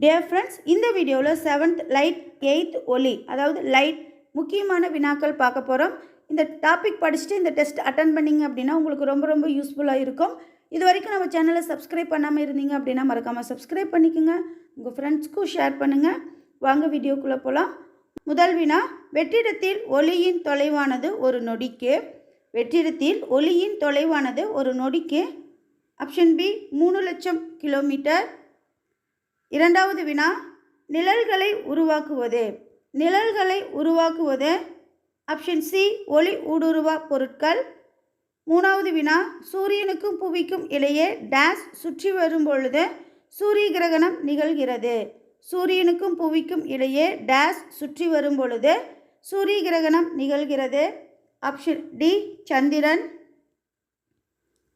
Dear friends இந்த வீடியோவில் seventh light eighth ஒலி அதாவது லைட் முக்கியமான வினாக்கள் பார்க்க போகிறோம் இந்த டாபிக் படிச்சுட்டு இந்த டெஸ்ட் அட்டன் பண்ணீங்க அப்படின்னா உங்களுக்கு ரொம்ப ரொம்ப யூஸ்ஃபுல்லாக இருக்கும். இது வரைக்கும் நம்ம சேனலை சப்ஸ்கிரைப் பண்ணாமல் இருந்தீங்க அப்படின்னா மறக்காமல் சப்ஸ்கிரைப் பண்ணிக்கோங்க. உங்கள் ஃப்ரெண்ட்ஸ்க்கும் ஷேர் பண்ணுங்கள் வாங்க வீடியோக்குள்ளே போகலாம் முதல் வினா வெற்றிடத்தில் ஒளியின் தொலைவானது ஒரு நொடிக்கு வெற்றிடத்தில் ஒளியின் தொலைவானது ஒரு நொடிக்கு ஆப்ஷன் பி மூணு லட்சம் கிலோமீட்டர் இரண்டாவது வினா நிழல்களை உருவாக்குவது. நிழல்களை உருவாக்குவது. ஆப்ஷன் சி ஒளி ஊடுருவா பொருட்கள். மூணாவது வினா சூரியனுக்கும் புவிக்கும் இடையே டேஸ் சுற்றி வரும் பொழுது சூரிய கிரகணம் நிகழ்கிறது. சூரியனுக்கும் புவிக்கும் இடையே டேஸ் சுற்றி வரும் பொழுது சூரிய கிரகணம் நிகழ்கிறது. ஆப்ஷன் டி சந்திரன்.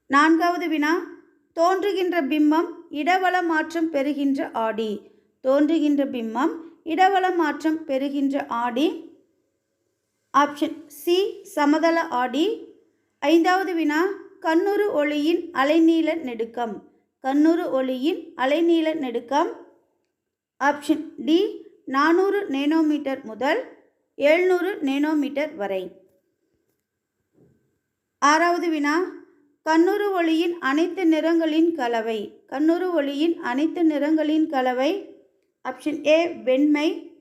நான்காவது வினா தோன்றுகின்ற பிம்பம் இடவள மாற்றம் பெறுகின்ற ஆடி. தோன்றுகின்ற பிம்பம் இடவள மாற்றம் பெறுகின்ற ஆடி. ஆப்ஷன் சி சமதள ஆடி. ஐந்தாவது வினா கண்ணுறு ஒளியின் அலைநீள நெடுக்கம். கண்ணுறு ஒளியின் அலைநீள நெடுக்கம். ஆப்ஷன் டி நானூறு நேனோமீட்டர் முதல் எழுநூறு நேனோமீட்டர் வரை. ஆறாவது வினா கண்ணுறு ஒளியின் அனைத்து நிறங்களின் கலவை. கண்ணுறு ஒளியின் அனைத்து நிறங்களின் கலவை. ஆப்ஷன் ஏ வெண்மை.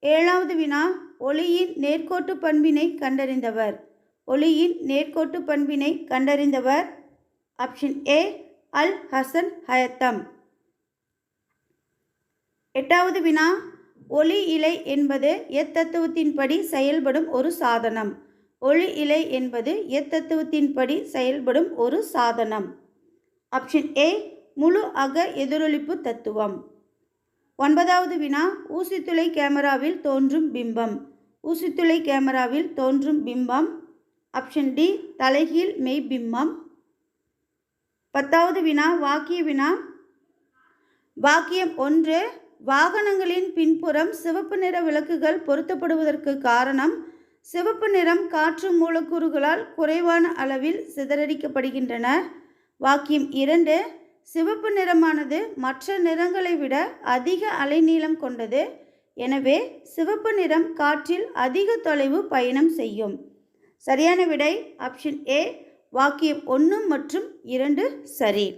ஏழாவது வினா ஒளியின் நேர்கோட்டு பண்பினை கண்டறிந்தவர். ஒளியின் நேர்கோட்டு பண்பினை கண்டறிந்தவர். Option A al Hasan Haytham. எட்டாவது வினா ஒளி இலை என்பது எத்தத்துவத்தின்படி செயல்படும் ஒரு சாதனம். ஒளி இலை என்பது எத்தத்துவத்தின்படி செயல்படும் ஒரு சாதனம். ஆப்ஷன் ஏ முழு அக எதிரொலிப்பு தத்துவம். ஒன்பதாவது வினா ஊசித்துளை கேமராவில் தோன்றும் பிம்பம். ஊசித்துளை கேமராவில் தோன்றும் பிம்பம். ஆப்ஷன் டி தலைகீழ் மெய்பிம்பம் பத்தாவது வினா வாக்கிய வினா. வாக்கியம் ஒன்று வாகனங்களின் பின்புறம் சிவப்பு நிற விளக்குகள் பொருத்தப்படுவதற்கு காரணம் சிவப்பு நிறம் காற்று மூலக்கூறுகளால் குறைவான அளவில் சிதறடிக்கப்படுகின்றன. வாக்கியம் இரண்டு சிவப்பு நிறமானது மற்ற நிறங்களை விட அதிக அலைநீளம் கொண்டது. எனவே சிவப்பு நிறம் காற்றில் அதிக தொலைவு பயணம் செய்யும். சரியான விடை ஆப்ஷன் ஏ வாக்கியம் ஒன்று மற்றும் இரண்டு சரி.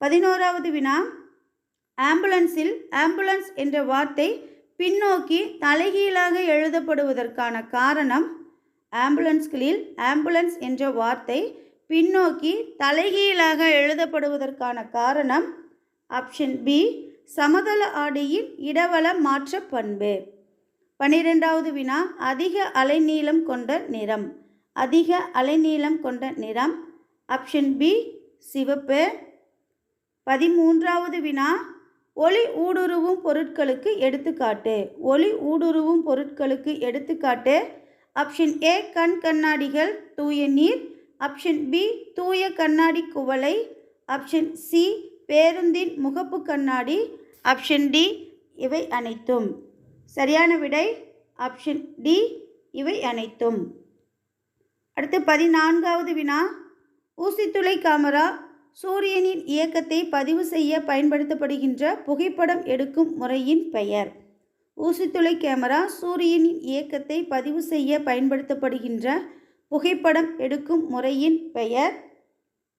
பதினோராவது வினா ஆம்புலன்ஸில் ஆம்புலன்ஸ் என்ற வார்த்தை பின்னோக்கி தலைகீழாக எழுதப்படுவதற்கான காரணம் ஆம்புலன்ஸ்களில் ஆம்புலன்ஸ் என்ற வார்த்தை பின்னோக்கி தலைகீழாக எழுதப்படுவதற்கான காரணம் ஆப்ஷன் பி சமதள ஆடியின் இடவள மாற்ற பண்பு. பனிரெண்டாவது வினா அதிக அலைநீளம் கொண்ட நிறம். அதிக அலைநீளம் கொண்ட நிறம். ஆப்ஷன் பி சிவப்பு. பதிமூன்றாவது வினா ஒளி ஊடுருவும் பொருட்களுக்கு எடுத்துக்காட்டு. ஒளி ஊடுருவும் பொருட்களுக்கு எடுத்துக்காட்டு. ஆப்ஷன் ஏ கண் கண்ணாடிகள் தூய நீர். ஆப்ஷன் பி தூய கண்ணாடி குவளை. ஆப்ஷன் சி பேருந்தின் முகப்பு கண்ணாடி. ஆப்ஷன் டி இவை அனைத்தும். சரியான விடை? ஆப்ஷன் டி இவை அனைத்தும். அடுத்து பதினான்காவது வினா. ஊசித்துளை காமரா சூரியனின் இயக்கத்தை பதிவு செய்ய பயன்படுத்தப்படுகின்ற புகைப்படம் எடுக்கும் முறையின் பெயர். ஊசித்துளை கேமரா சூரியனின் இயக்கத்தை பதிவு செய்ய பயன்படுத்தப்படுகின்ற புகைப்படம் எடுக்கும் முறையின் பெயர்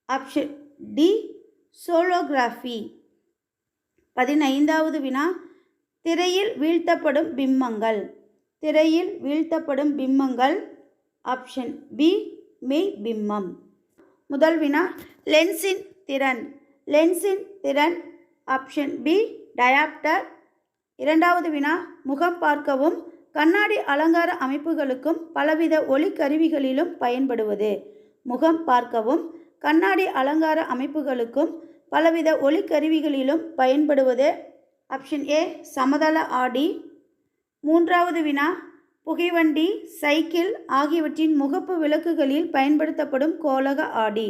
ஆப்ஷன் டி சோலோகிராஃபி. பதினைந்தாவது வினா திரையில் வீழ்த்தப்படும் பிம்பங்கள். திரையில் வீழ்த்தப்படும் பிம்பங்கள் ஆப்ஷன் பி மெய் பிம்பம். முதல் வினா லென்ஸின் திறன். லென்ஸின் திறன் ஆப்ஷன் பி டயாப்டர். இரண்டாவது வினா முகம் பார்க்கவும் கண்ணாடி அலங்கார அமைப்புகளுக்கும் பலவித ஒளி கருவிகளிலும் பயன்படுவது. முகம் பார்க்கவும் கண்ணாடி அலங்கார அமைப்புகளுக்கும் பலவித ஒளி கருவிகளிலும் பயன்படுவது. ஆப்ஷன் ஏ சமதள ஆடி. மூன்றாவது வினா புகைவண்டி சைக்கிள் ஆகியவற்றின் முகப்பு விளக்குகளில் பயன்படுத்தப்படும் கோலக ஆடி.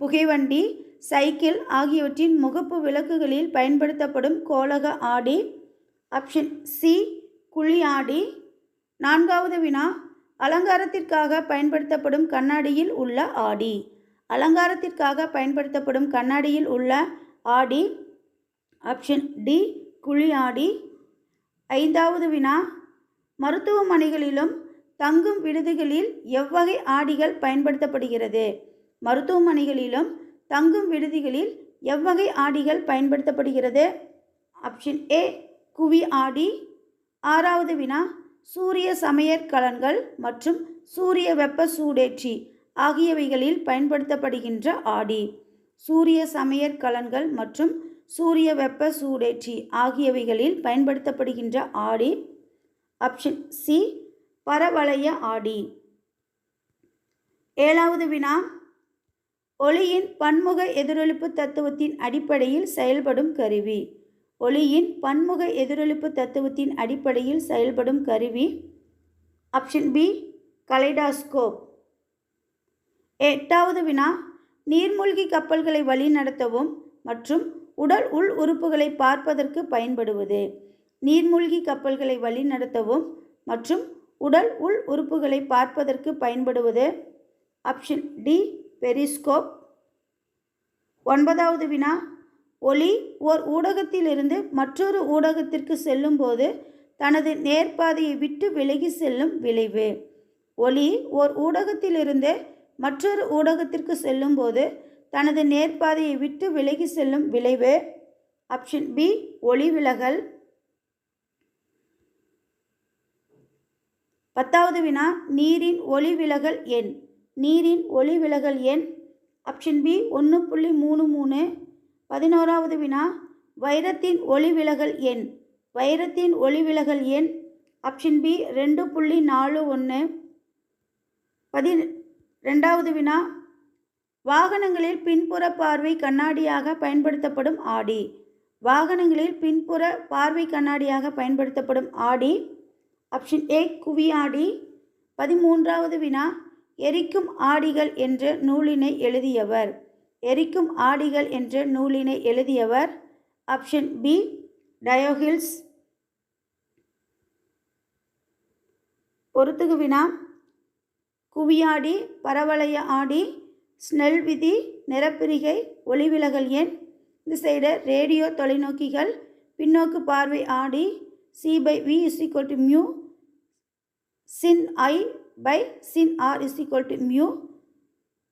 புகைவண்டி சைக்கிள் ஆகியவற்றின் முகப்பு விளக்குகளில் பயன்படுத்தப்படும் கோலக ஆடி ஆப்ஷன் சி குழி ஆடி. நான்காவது வினா அலங்காரத்திற்காக பயன்படுத்தப்படும் கண்ணாடியில் உள்ள ஆடி. அலங்காரத்திற்காக பயன்படுத்தப்படும் கண்ணாடியில் உள்ள ஆடி ஆப்ஷன் டி குழி ஆடி. ஐந்தாவது வினா மருத்துவமனைகளிலும் தங்கும் விடுதிகளில் எவ்வகை ஆடிகள் பயன்படுத்தப்படுகிறது? மருத்துவமனைகளிலும் தங்கும் விடுதிகளில் எவ்வகை ஆடிகள் பயன்படுத்தப்படுகிறது? ஆப்ஷன் ஏ குவி ஆடி. ஆறாவது வினா சூரிய சமையற்கலன்கள் மற்றும் சூரிய வெப்ப சூடேற்றி ஆகியவைகளில் பயன்படுத்தப்படுகின்ற ஆடி. சூரிய சமையற்கலன்கள் மற்றும் சூரிய வெப்ப சூடேற்றி ஆகியவைகளில் பயன்படுத்தப்படுகின்ற ஆடி. ஆப்ஷன் சி பரவளைய ஆடி. ஏழாவது வினா ஒளியின் பன்முக எதிரொலிப்பு தத்துவத்தின் அடிப்படையில் செயல்படும் கருவி. ஒளியின் பன்முக எதிரொலிப்பு தத்துவத்தின் அடிப்படையில் செயல்படும் கருவி. Option B kaleidoscope. எட்டாவது வினா நீர்மூழ்கி கப்பல்களை வழிநடத்தவும் மற்றும் உடல் உள் உறுப்புகளை பார்ப்பதற்கு பயன்படுவது. நீர்மூழ்கி கப்பல்களை வழிநடத்தவும் மற்றும் உடல் உள் உறுப்புகளை பார்ப்பதற்கு பயன்படுவது. Option D periscope. ஒன்பதாவது வினா. ஒளி ஓர் ஊடகத்திலிருந்து மற்றொரு ஊடகத்திற்கு செல்லும்போது தனது நேர்பாதையை விட்டு விலகி செல்லும் விளைவு. ஒளி ஓர் ஊடகத்திலிருந்து மற்றொரு ஊடகத்திற்கு செல்லும்போது தனது நேர்பாதையை விட்டு விலகி செல்லும் விளைவு. ஆப்ஷன் பி ஒளி விலகல். பத்தாவது வினா நீரின் ஒளி விலகல் எண். நீரின் ஒளி விலகல் எண். ஆப்ஷன் பி ஒன்று புள்ளி மூணு மூணு. பதினோராவது வினா. வைரத்தின் ஒளி விலகல் எண். வைரத்தின் ஒளி விலகல் எண். ஆப்ஷன் பி ரெண்டு புள்ளி நாலு ஒன்று பதி ரெண்டாவது வினா. வாகனங்களில் பின்புற பார்வை கண்ணாடியாக பயன்படுத்தப்படும் ஆடி. வாகனங்களில் பின்புற பார்வை கண்ணாடியாக பயன்படுத்தப்படும் ஆடி. ஆப்ஷன் ஏ குவி ஆடி பதிமூன்றாவது வினா. எரிக்கும் ஆடிகள் என்ற நூலினை எழுதியவர். எரிக்கும் ஆடிகள் என்ற நூலினை எழுதியவர். ஆப்ஷன் பி டயோஹில்ஸ் பொறுத்துகு வினா குவியாடி பரவளைய ஆடி ஸ்னெல் விதி நிறப்பிரிகை ஒளிவிலகல் எண். இந்த சைடு ரேடியோ தொலைநோக்கிகள் பின்னோக்கு பார்வை ஆடி C by V is equal to mu sin I by sin R is equal to mu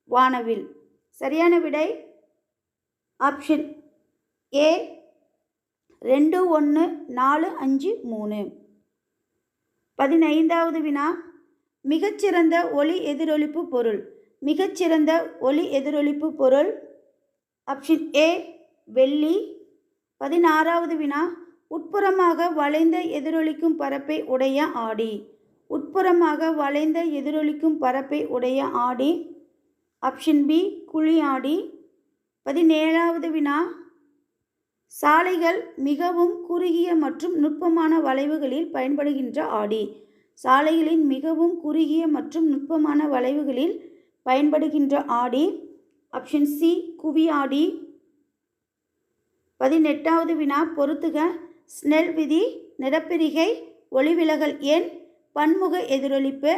வானவில். சரியான விடை? ஆப்ஷன் ஏ ரெண்டு ஒன்று நாலு அஞ்சு மூணு. பதினைந்தாவது வினா. மிகச்சிறந்த ஒளி எதிரொலிப்பு பொருள். மிகச்சிறந்த ஒளி எதிரொலிப்பு பொருள். ஆப்ஷன் ஏ வெள்ளி. பதினாறாவது வினா. உட்புறமாக வளைந்த எதிரொலிக்கும் பரப்பை உடைய ஆடி. உட்புறமாக வளைந்த எதிரொலிக்கும் பரப்பை உடைய ஆடி ஆப்ஷன் பி குழி ஆடி. பதினேழாவது வினா. சாலைகள் மிகவும் குறுகிய மற்றும் நுட்பமான வளைவுகளில் பயன்படுகின்ற ஆடி. சாலைகளின் மிகவும் குறுகிய மற்றும் நுட்பமான வளைவுகளில் பயன்படுகின்ற ஆடி. ஆப்ஷன் சி குவி ஆடி. பதினெட்டாவது வினா. பொறுத்துக ஸ்னெல் விதி நிறப்பிரிகை ஒளிவிலகல் எண் பன்முக எதிரொலிப்பு.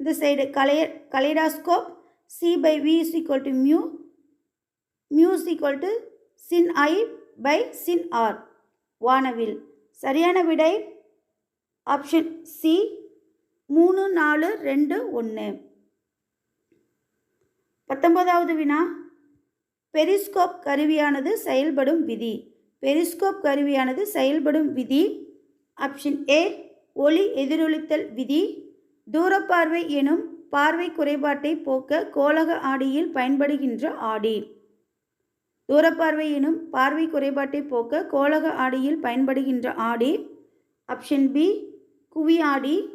இந்த சைடு கலைய kaleidoscope C by V is equal to mu mu's equal to sin I by sin R வானவில் சரியான விடை ஆப்ஷன் சி மூணு நாலு ரெண்டு ஒன்று பத்தொன்பதாவது வினா பெரிஸ்கோப் கருவியானது செயல்படும் விதி. பெரிஸ்கோப் கருவியானது செயல்படும் விதி ஆப்ஷன் ஏ ஒளி எதிரொலித்தல் விதி. தூரப்பார்வை எனும் பார்வை குறைபாட்டை போக்க கோலக ஆடியில் பயன்படுகின்ற ஆடி. தூரப்பார்வை எனும் பார்வை குறைபாட்டை போக்க கோலக ஆடியில் பயன்படுகின்ற ஆடி. ஆப்ஷன் பி குவி ஆடி.